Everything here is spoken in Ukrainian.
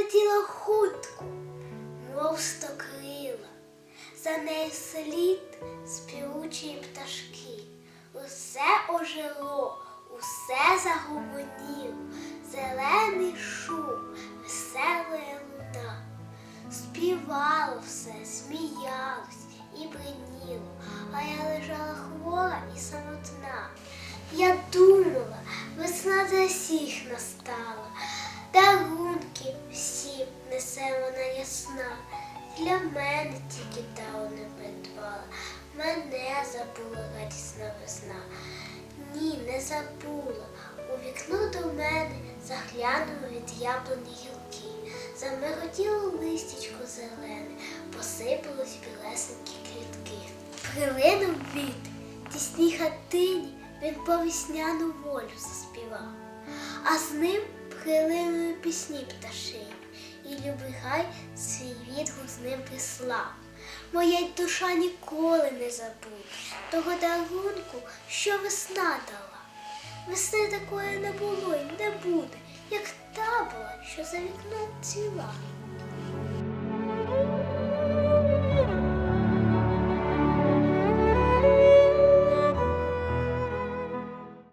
летіла хутко, мов стокрила, за нею слід співучі пташки. Усе ожило, усе загомоніло, зелений шум, веселая луна. Співало все, сміялось і бриніло, а я лежала хвора і самотна. Я думала, весна для всіх настала, несе вона ясна. Для мене тільки та не придбала, мене забула радісна весна. Ні, не забула. У вікно до мене заглянули від яблуні гілки. Замиротіло листячко зелене, посипалось білесенькі квітки. Прилинув віт, тісній хатині він по весняну волю заспівав, а з ним прилинули пісні пташині, і любий хай свій відгук з ним прислав. Моя душа ніколи не забуде того дарунку, що весна дала. Весни такої не було і не буде, як та була, що за вікном ціла.